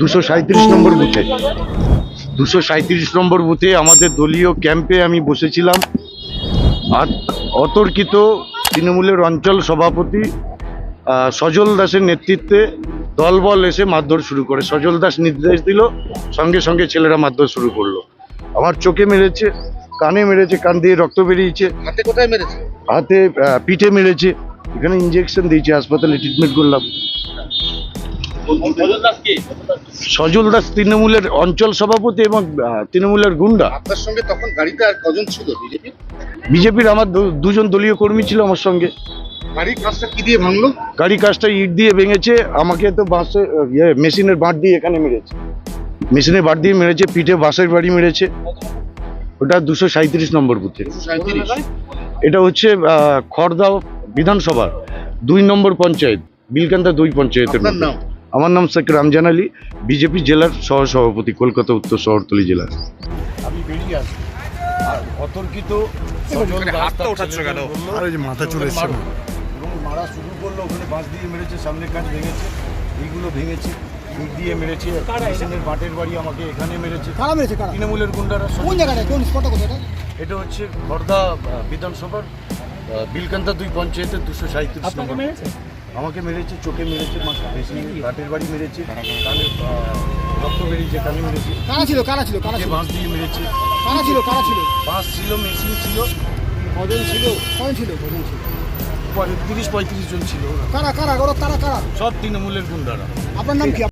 দুশো সাঁত্রিশ নম্বর বুথে। দুশো সাঁত্রিশ নম্বর বুথে আমাদের দলীয় ক্যাম্পে আমি বসেছিলাম। আর অতর্কিত তৃণমূলের অঞ্চল সভাপতি সজল দাসের নেতৃত্বে দলবল এসে মারধর শুরু করে। সজল দাস নির্দেশ দিল সঙ্গে সঙ্গে ছেলেরা মারধর শুরু করল। আমার চোখে মেরেছে কানে মেরেছে কান দিয়ে রক্ত বেরিয়েছে। হাতে কোথায় মেরেছে? হাতে পিঠে মেরেছে। এখানে ইঞ্জেকশন দিয়েছে হাসপাতালে ট্রিটমেন্ট করলাম। সজল দাস তৃণমূলের অঞ্চল সভাপতি এবং তৃণমূলের গুন্ডা। আপনার সঙ্গে তখন গাড়িতে আর কজন ছিল? বিজেপি? বিজেপির আমার দুজন দলীয় কর্মী ছিল আমার সঙ্গে। কাজটা কি দিয়ে ভাঙলো? গাড়ি কাজটা ইট দিয়ে ভেঙেছে আমাকে তো ইয়ে মেশিনের বাঁট দিয়ে এখানে মেরেছে। মেশিনের বাঁট দিয়ে মেরেছে পিঠে বাড়ি মেরেছে। ওটা দুশো সাঁত্রিশ নম্বর বুথে। এটা হচ্ছে খড়দা বিধানসভার দুই নম্বর পঞ্চায়েত বিলকান্দা দুই পঞ্চায়েতের নাম? আমার নাম শেখ রমজান আলী বিজেপি জেলার সহ সভাপতি কলকাতা উত্তর শহরতলি জেলার। আমি বেরিয়ে আসি। আর অতর্কিত মাথা চলে মারা শুরু করল ওখানে বাঁশ দিয়ে মেরেছে সামনে কাজ ভেঙেছে এইগুলো ভেঙেছে দিয়ে মেরেছে বাটের বাড়ি আমাকে এখানে মেরেছে কারা মেরেছে কারা? তৃণমূলের গুন্ডারা কোন জায়গাটা কোন স্পটটা কোথায় এটা? হচ্ছে খর্দা বিধানসভার বিলকান্তা দুই পঞ্চায়েতের দুশো সাঁত্রিশ নম্বর। আমাকে মেরেছে চোখে মেরেছে বেশি ঘাটের বাড়ি মেরেছে কানে রক্ত বেরিয়েছে কানে মেরেছে। কারা ছিল কারা ছিল কারা ছিল? বাঁশ দিয়ে মেরেছে। কারা ছিল কারা ছিল? বাঁশ ছিল মেশিন ছিল। কজন ছিল? কজন ছিল? কজন ছিল? তিরিশ পঁয়ত্রিশ জন ছিল। কারা কারা? ওরা তারা কারা? সব তৃণমূলের গুন্ডারা। আপনার নাম কি?